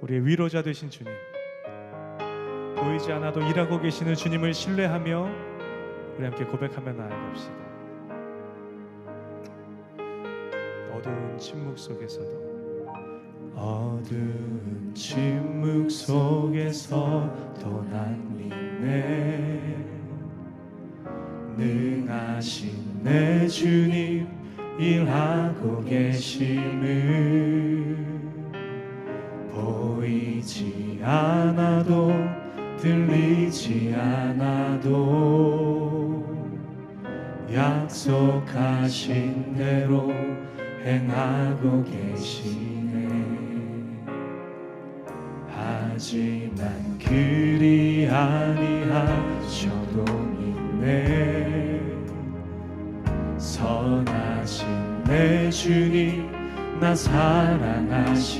우리의 위로자 되신 주님. 보이지 않아도 일하고 계시는 주님을 신뢰하며 우리 함께 고백하며 나아갑시다. 어두운 침묵 속에서도 어두운 침묵 속에서도 난 믿네. 능하신 내 주님 일하고 계심을 보이지 않아도 들리지 않아도 약속하신 대로 행하고 계시네. 하지만 그리 아니하셔도 믿네. 선하신 내 주님 나 사랑하심을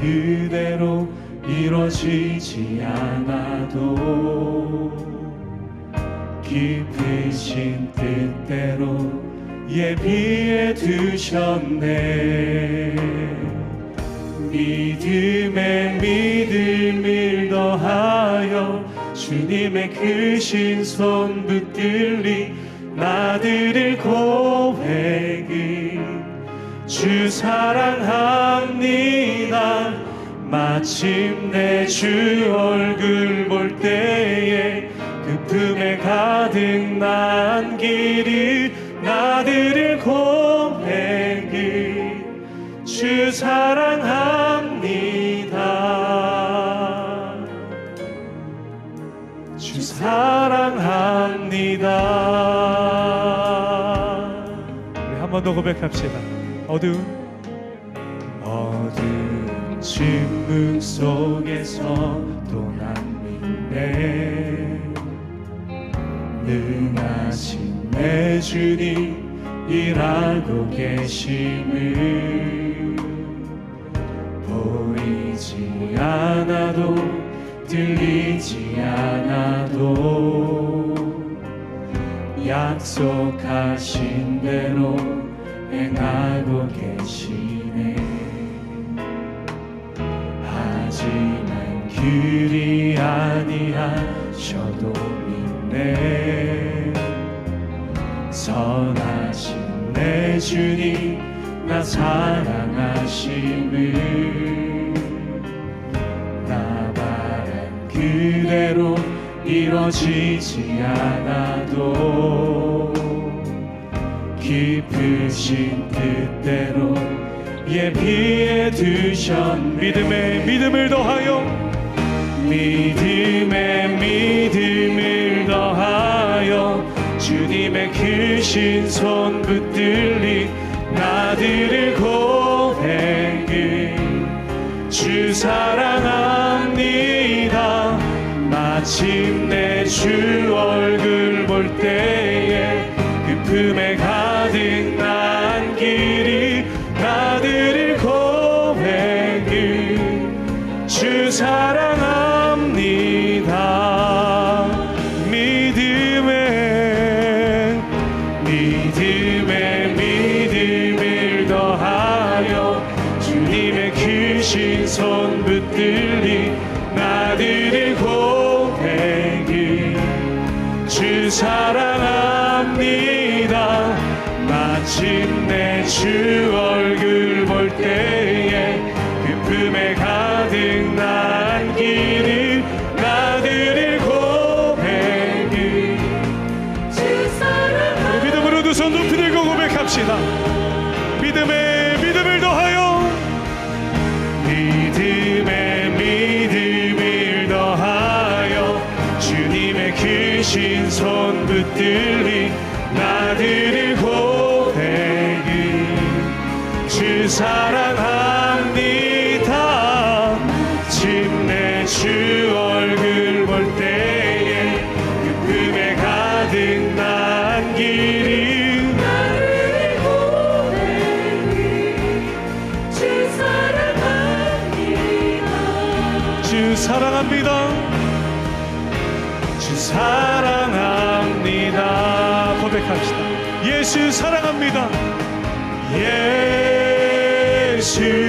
그대로 이루어지지 않아도 깊으신 뜻대로 예비해 두셨네. 믿음에 믿음을 더하여 주님의 크신 손 붙들리 나들을 고백을 주 사랑합니다 마침 내 주 얼굴 볼 때에 그 품에 가득 난 길이 나들을 고백을 주 사랑합니다. 주 사랑합니다. 우리 한 번 더 고백합시다. 어두운 어두운 침묵 속에서 도 난 믿네. 능하신 내 주님 일하고 계심을 보이지 않아도 들리지 않아도 약속하신 대로 행하고 계시 그리 아니하셔도 믿네. 선하신 내 주님 나 사랑하심을 나 바란 그대로 이루어지지 않아도 깊으신 뜻대로 예비해 두셨 믿음에 믿음을 더하여 믿음에 믿음을 더하여 주님의 크신 손 붙들리 나들을 고백을 주 사랑합니다. 마침내 주 얼굴 볼때 마침내 주 얼굴 볼때 예수 사랑합니다. 예수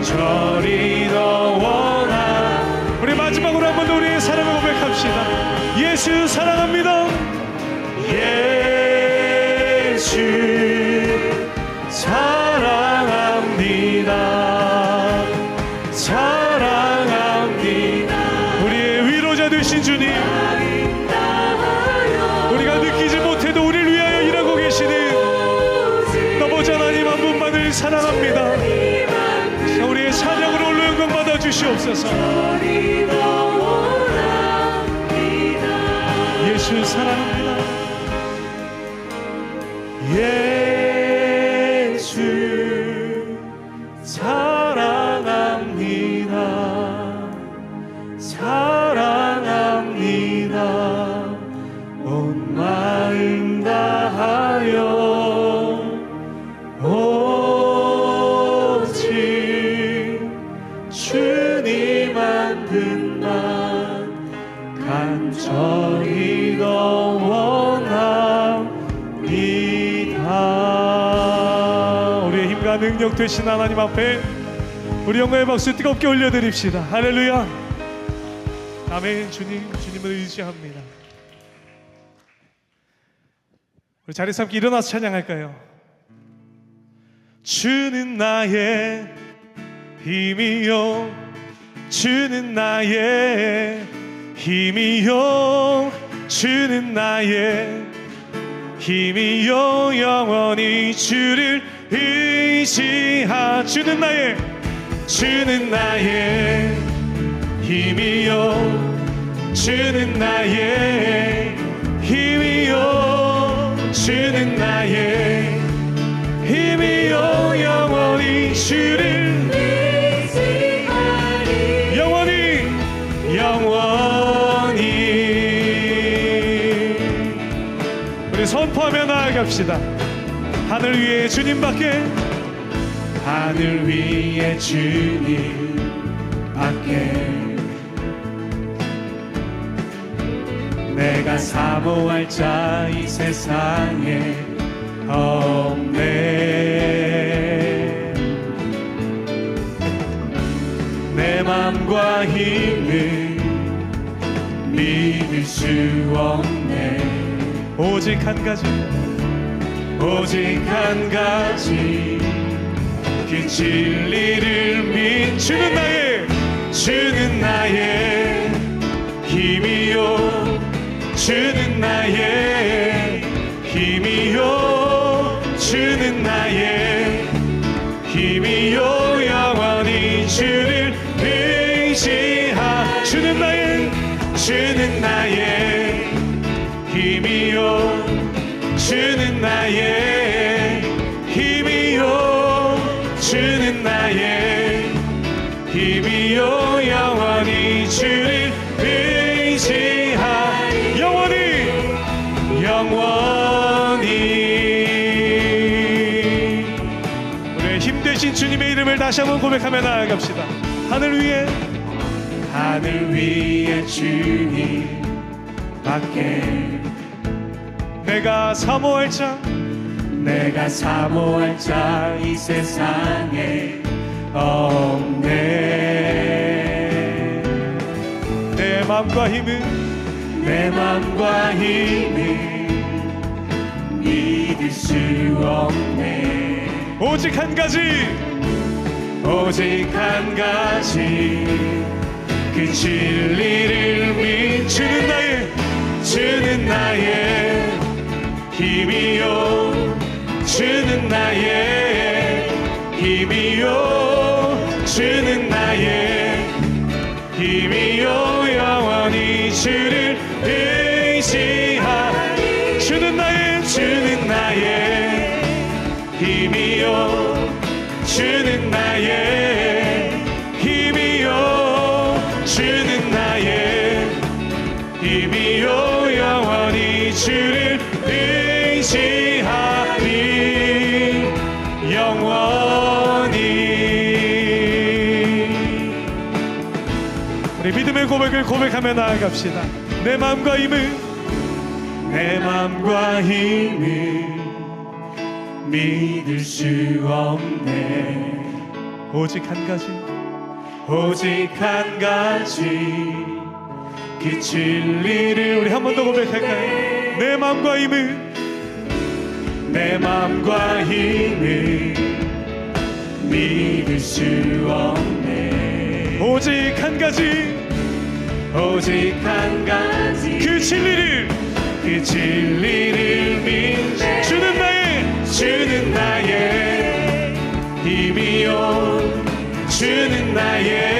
간절히 더 원함 우리 마지막으로 한 번 더 우리의 사랑을 고백합시다. 예수 사랑합니다 주시옵소서. 예수 사랑합니다. 예 되신 하나님 앞에 우리 영광의 박수 뜨겁게 올려드립시다. 할렐루야. 아멘. 주님 주님을 의지합니다. 우리 자리에서 함께 일어나서 찬양할까요? 주는 나의 힘이요. 주는 나의 힘이요. 주는 나의 힘이요. 영원히 주를 의지하 주는 나의 주는 나의 힘이요. 주는 나의 힘이요. 주는 나의 힘이요. 영원히 주를 영원히 영원히. 우리 선포하며 나아갑시다 하늘 위에 주님밖에 하늘 위에 주님밖에. 내가 사모할 자 이 세상에 없네. 내 맘과 힘을 믿을 수 없네. 오직 한 가지 오직 한 가지. 그 진리를 믿 주는 나의 주는 나의 힘이요. 주는 나의 힘이요. 주는 나의 주는 나의 힘이요 주는 나의 힘이요 영원히 주를 의지하 영원히 영원히. 우리의 힘 되신 주님의 이름을 다시 한번 고백하며 나아갑시다. 하늘 위에 하늘 위에 주님 밖에 내가 사모할 자. 내가 사모할 자 이 세상에 없네. 내 맘과 힘은 내 맘과 힘은 믿을 수 없네. 오직 한 가지. 오직 한 가지. 그 진리를 믿는 나의 주는 나의 힘이요. 주는 나의 힘이요. 주는 나의 의지하리 영원히. 우리 믿음의 고백을 고백하며 나아갑시다. 내 마음과 힘을 내 마음과 힘을 믿을 수 없네. 오직 한 가지 오직 한 가지. 그 진리를 우리 한 번 더 고백할까요? 내 마음과 힘을 내 마음과 힘을 믿을 수 없네. 오직 한 가지. 오직 한 가지. 그 진리를. 그 진리를 믿 주는 나의. 주는 나의 힘이요 주는 나의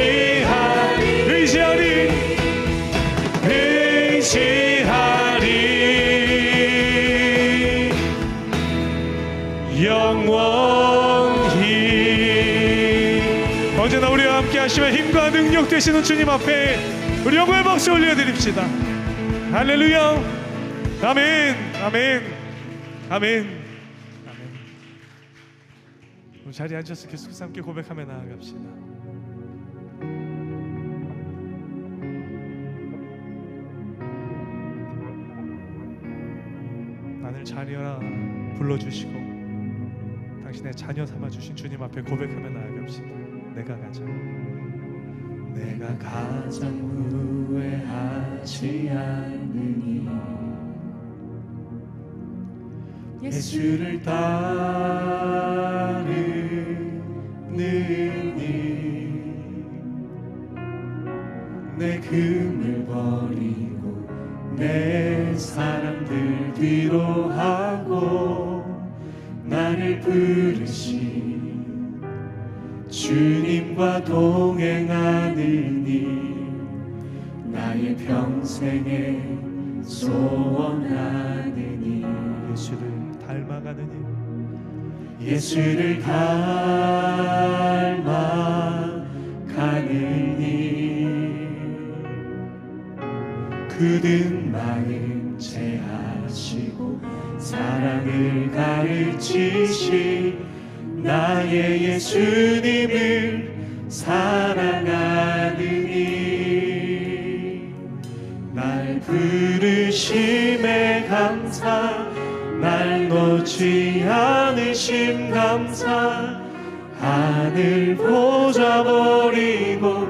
의지하리. 의지하리. 의지하리. 영원히. 언제나 우리와 함께 하시며 힘과 능력 되시는 주님 앞에 우리 영광의 박수 올려드립시다. 할렐루야. 아멘. 아멘. 아멘. 아멘. 우리 자리에 앉아서 계속해서 함께 고백하며 나아갑시다 자녀라 불러주시고 당신의 자녀 삼아주신 주님 앞에 고백하며 나아갑시다. 내가 가자 내가 가장 후회하지 않으니 예수를 따르느니 내 금을 버리고 내 사람들 뒤로 하고 나를 부르신 주님과 동행하느니 나의 평생에 소원하느니 예수를 닮아가느니 예수를 닮아가느니 굳은 마음 채하시고 사랑을 가르치시 나의 예수님을 사랑하느니. 날 부르심에 감사 날 놓지 않으심 감사 하늘 보좌 버리고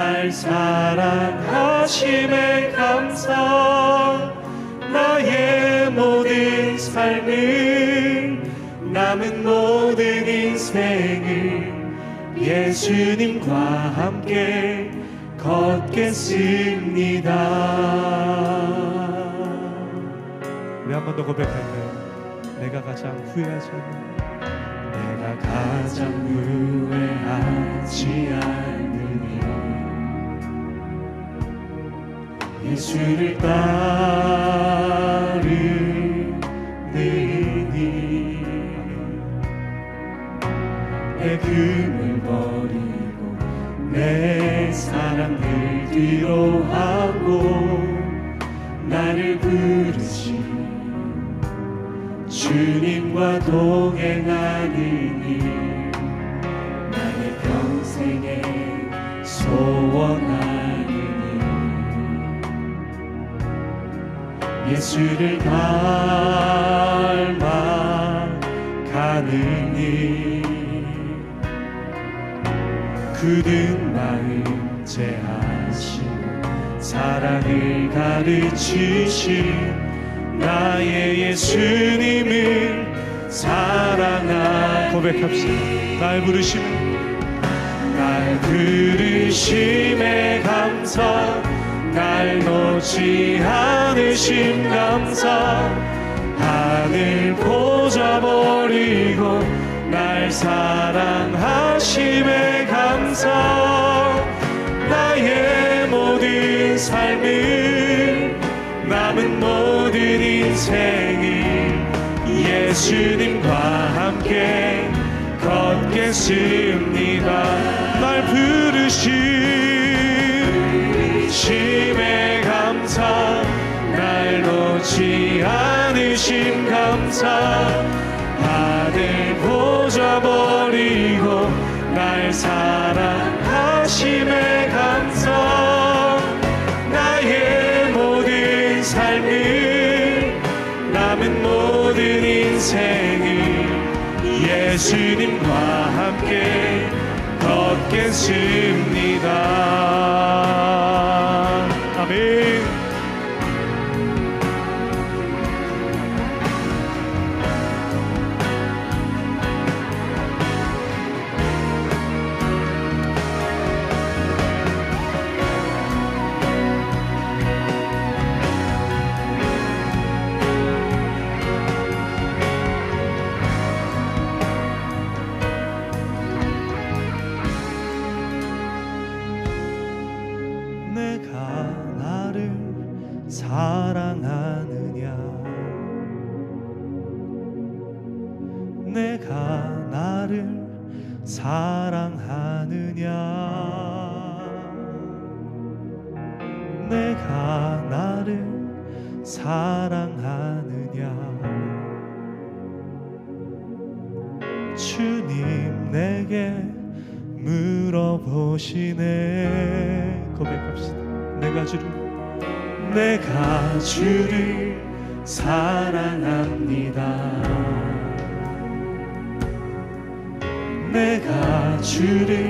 날 사랑하심에 감사 나의 모든 삶을 남은 모든 인생을 예수님과 함께 걷겠습니다 우리 한 번 더 고백할까요? 내가 가장 후회하지 않는 내가 가장 후회하지 않으 예수를 따르느니 내 금을 버리고 내 사랑을 뒤로 하고 나를 부르신 주님과 동행하는 일 나의 평생에 소원하 예수를 닮아 가는 일 굳은 마음 제하시고 사랑을 가르치신 나의 예수님을 사랑하 고백합시다. 날 부르심 날 부르심에 감사 날 놓지 않으심 감사. 하늘 보좌 버리고 날 사랑하심에 감사. 나의 모든 삶을 남은 모든 인생을 예수님과 함께 걷겠습니다. 날 부르신 심에 감사 날 놓지 않으심 감사 사랑하느냐? 주님 내게 물어보시네. 고백합시다. 내가 주를 내가 주를 사랑합니다. 내가 주를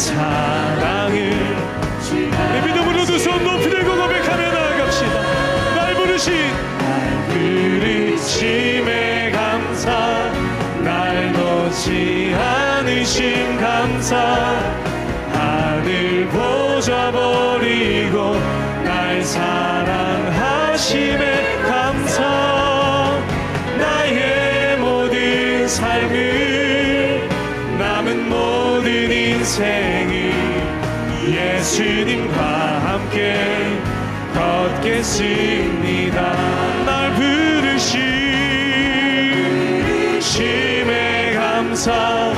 사랑을 내 믿음으로 두 손 높이 들고 고백하며 나아갑시다. 날 부르신 날 부르심에 감사 날 놓지 않으심 감사. 하늘 보좌 버리고 날 사랑 인생을 예수님과 함께 걷겠습니다. 날 부르신 심에 감사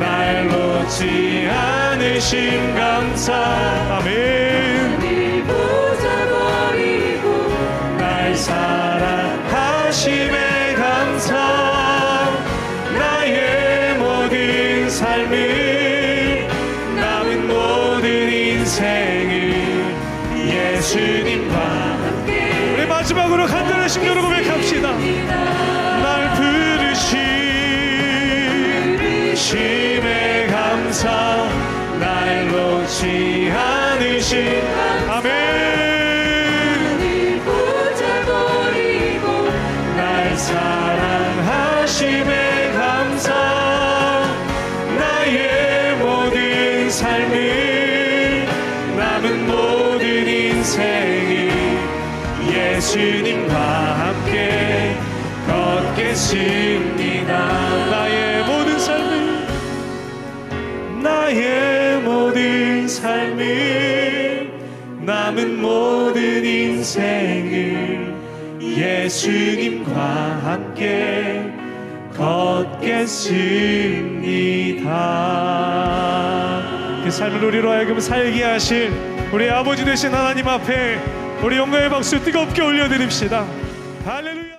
날 놓지 않으심 감사 아멘 마지막으로 간절한 심령으로 고백합시다. 날 부르신 심에 감사 날 놓지 않으신 아멘. 날 사랑하심에 감사 나의 모든 삶을 남은 모든 인생이 예수님과 함께 걷겠습니다 나의 모든 삶을 나의 모든 삶을 남은 모든 인생을 예수님과 함께 걷겠습니다. 그 삶을 우리로 하여금 살게 하실 우리 아버지 되신 하나님 앞에 우리 영광의 박수 뜨겁게 올려드립시다.